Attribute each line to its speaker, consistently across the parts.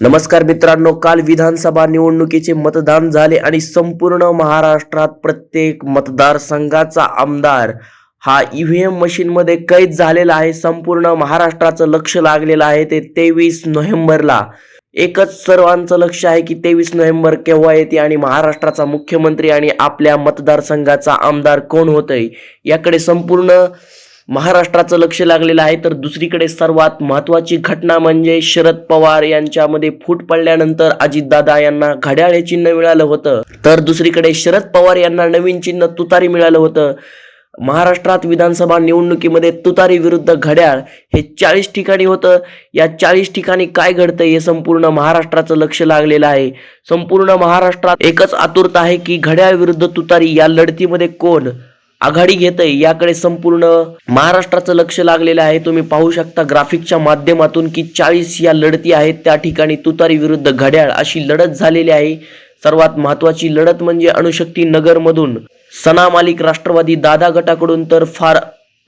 Speaker 1: नमस्कार मित्रांनो काल विधानसभा निवडणुकीचे मतदान झाले आणि संपूर्ण महाराष्ट्रात प्रत्येक मतदारसंघाचा आमदार हा ईव्हीएम मशीनमध्ये कैद झालेला आहे. संपूर्ण महाराष्ट्राचं लक्ष लागलेलं आहे ते तेवीस नोव्हेंबरला. एकच सर्वांचं लक्ष आहे की तेवीस नोव्हेंबर केव्हा येते आणि महाराष्ट्राचा मुख्यमंत्री आणि आपल्या मतदारसंघाचा आमदार कोण होतंय? याकडे संपूर्ण महाराष्ट्राचं लक्ष लागलेलं आहे. तर दुसरीकडे सर्वात महत्वाची घटना म्हणजे शरद पवार यांच्यामध्ये फूट पडल्यानंतर अजितदादा यांना घड्याळ हे चिन्ह मिळालं होतं. तर दुसरीकडे शरद पवार यांना नवीन चिन्ह तुतारी मिळालं होतं. महाराष्ट्रात विधानसभा निवडणुकीमध्ये तुतारी विरुद्ध घड्याळ हे चाळीस ठिकाणी होतं. या चाळीस ठिकाणी काय घडतं हे संपूर्ण महाराष्ट्राचं लक्ष लागलेलं आहे. संपूर्ण महाराष्ट्रात एकच आतुरता आहे की घड्याळ विरुद्ध तुतारी या लढतीमध्ये कोण? आघाडी घेतय याकडे संपूर्ण महाराष्ट्राचं लक्ष लागलेलं आहे. तुम्ही पाहू शकता ग्राफिकच्या माध्यमातून की चाळीस या लढती आहेत. त्या ठिकाणी तुतारी विरुद्ध घड्याळ अशी लढत झालेली आहे. सर्वात महत्वाची लढत म्हणजे अणुशक्ती नगरमधून. सना मालिक राष्ट्रवादी दादा गटाकडून तर फार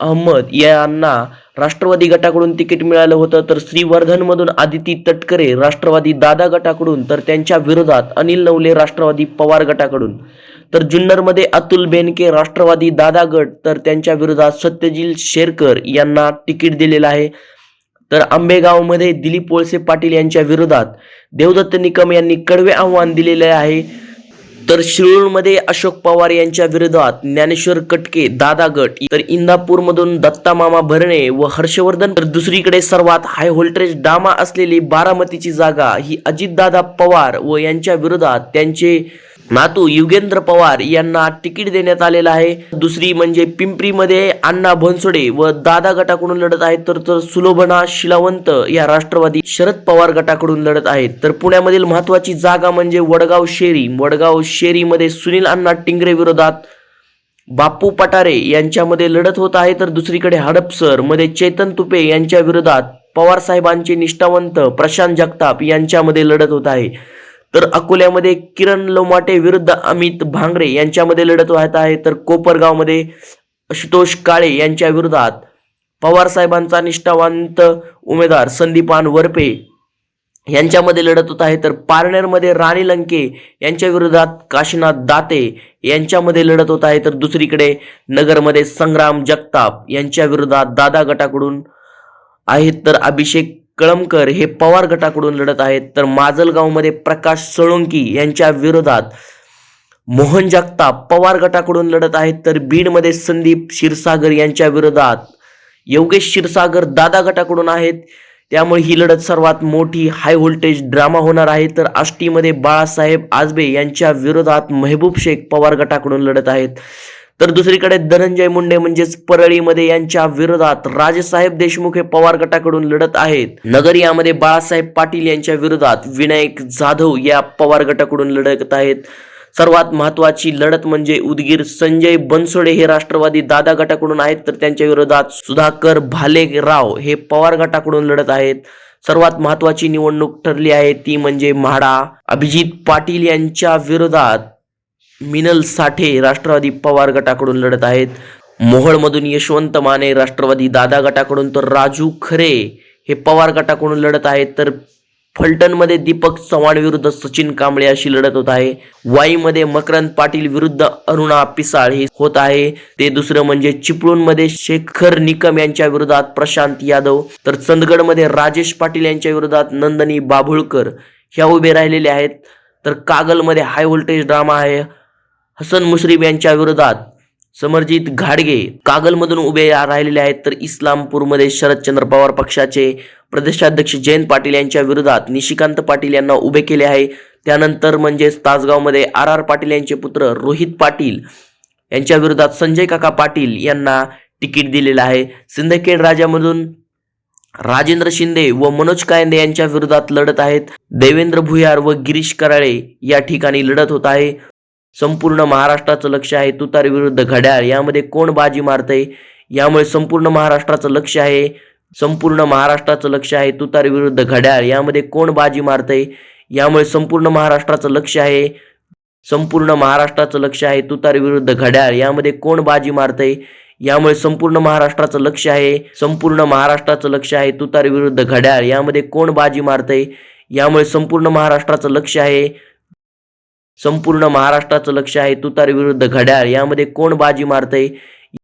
Speaker 1: अहमद यांना राष्ट्रवादी गटाकडून तिकीट मिळालं होतं तर श्रीवर्धनमधून आदिती तटकरे राष्ट्रवादी दादा गटाकडून तर त्यांच्या विरोधात अनिल नवले राष्ट्रवादी पवार गटाकडून. तर जुन्नरमध्ये अतुल बेनके राष्ट्रवादी दादा गट तर त्यांच्या विरोधात सत्यजील शेरकर यांना तिकीट दिलेलं आहे. तर आंबेगावमध्ये दिलीप वळसे पाटील यांच्या विरोधात देवदत्त निकम यांनी कडवे आव्हान दिलेले आहे. तर शिरूरमध्ये अशोक पवार यांच्या विरोधात ज्ञानेश्वर कटके दादा गट तर इंदापूरमधून दत्ता मामा भरणे व हर्षवर्धन तर दुसरीकडे सर्वात हाय व्होल्टेज डामा असलेली बारामतीची जागा ही अजितदादा पवार व यांच्या विरोधात त्यांचे नातू युगेंद्र पवार यांना तिकीट देण्यात आलेलं आहे. दुसरी म्हणजे पिंपरीमध्ये अण्णा बनसोडे व दादा गटाकडून लढत आहेत. तर तर सुलोभना शिलावंत या राष्ट्रवादी शरद पवार गटाकडून लढत आहेत. तर पुण्यामधील महत्वाची जागा म्हणजे वडगाव शेरी. वडगाव शेरीमध्ये सुनील अण्णा टिंगरे विरोधात बापू पटारे यांच्यामध्ये लढत होत आहे. तर दुसरीकडे हडपसरमध्ये चेतन तुपे यांच्या विरोधात पवार साहेबांचे निष्ठावंत प्रशांत जगताप यांच्यामध्ये लढत होत आहे. तर अकोल्यामध्ये किरण लोमाटे विरुद्ध अमित भांगरे यांच्यामध्ये लढत होत आहे. तर कोपरगावमध्ये आशुतोष काळे यांच्या विरोधात पवार साहेबांचा निष्ठावंत उमेदवार संदीपान वरपे यांच्यामध्ये लढत होत आहे. तर पारनेरमध्ये राणी लंके यांच्या विरोधात काशीनाथ दाते यांच्यामध्ये लढत होत आहे. तर दुसरीकडे नगरमध्ये संग्राम जगताप यांच्या विरोधात दादा गटाकडून आहेत. तर अभिषेक कळमकर हे पवार गटाकडून लढत आहेत तर माजलगावमध्ये प्रकाश सोळंकी यांच्या विरोधात मोहन जगताप पवार गटाकडून लढत आहेत तर बीडमध्ये संदीप क्षीरसागर यांच्या विरोधात योगेश क्षीरसागर दादा गटाकडून आहेत. त्यामुळे ही लढत सर्वात मोठी हाय व्होल्टेज ड्रामा होणार आहे. तर आष्टीमध्ये बाळासाहेब आजबे यांच्या विरोधात मेहबूब शेख पवार गटाकडून लढत आहेत. तर दुसरीकडे धनंजय मुंडे म्हणजेच परळीमध्ये यांच्या विरोधात राजसाहेब देशमुख हे पवार गटाकडून लढत आहेत. नगर यामध्ये बाळासाहेब पाटील यांच्या विरोधात विनायक जाधव या पवार गटाकडून लढत आहेत. सर्वात महत्वाची लढत म्हणजे उदगीर संजय बनसोडे हे राष्ट्रवादी दादा गटाकडून आहेत तर त्यांच्या विरोधात सुधाकर भालेराव हे पवार गटाकडून लढत आहेत. सर्वात महत्वाची निवडणूक ठरली आहे ती म्हणजे म्हाडा. अभिजित पाटील यांच्या विरोधात मिनल साठे राष्ट्रवादी पवार गटाकडून लढत आहेत. मोहळमधून यशवंत माने राष्ट्रवादी दादा गटाकडून तर राजू खरे हे पवार गटाकडून लढत आहेत. तर फलटणमध्ये दीपक चव्हाण विरुद्ध सचिन कांबळे अशी लढत होत आहे. वाईमध्ये मकरंद पाटील विरुद्ध अरुणा पिसाळ हे होत आहे. ते दुसरं म्हणजे चिपळूणमध्ये शेखर निकम यांच्या विरोधात प्रशांत यादव. तर चंदगडमध्ये राजेश पाटील यांच्या विरोधात नंदनी बाभुळकर ह्या उभे राहिलेले आहेत. तर कागलमध्ये हाय व्होल्टेज ड्रामा आहे. हसन मुश्रीफ यांच्या विरोधात समरजित घाडगे कागलमधून उभे राहिलेले आहेत. तर इस्लामपूरमध्ये शरदचंद्र पवार पक्षाचे प्रदेशाध्यक्ष जयंत पाटील यांच्या विरोधात निशिकांत पाटील यांना उभे केले आहे. त्यानंतर म्हणजेच तासगावमध्ये आर आर पाटील यांचे पुत्र रोहित पाटील यांच्या विरोधात संजय काका पाटील यांना तिकीट दिलेलं आहे. सिंदखेड राजामधून राजेंद्र शिंदे व मनोज कायंदे यांच्या विरोधात लढत आहेत. देवेंद्र भुयार व गिरीश कराळे या ठिकाणी लढत होत आहे. संपूर्ण महाराष्ट्राचं लक्ष आहे. तुतारी विरुद्ध घड्याळ. यामध्ये कोण बाजी मारतंय? यामुळे संपूर्ण महाराष्ट्राचं लक्ष आहे. संपूर्ण महाराष्ट्राचं लक्ष आहे तुतारी विरुद्ध घड्याळ. यामध्ये कोण बाजी मारतंय? यामुळे संपूर्ण महाराष्ट्राचं लक्ष आहे. संपूर्ण महाराष्ट्राचं लक्ष आहे तुतारी विरुद्ध घड्याळ. यामध्ये कोण बाजी मारतंय? यामुळे संपूर्ण महाराष्ट्राचं लक्ष आहे. संपूर्ण महाराष्ट्राचं लक्ष आहे तुतारी विरुद्ध घड्याळ. यामध्ये कोण बाजी मारतंय? यामुळे संपूर्ण महाराष्ट्राचं लक्ष आहे. संपूर्ण महाराष्ट्राचं लक्ष आहे. तुतारी विरुद्ध घड्याळ. यामध्ये कोण बाजी मारतंय?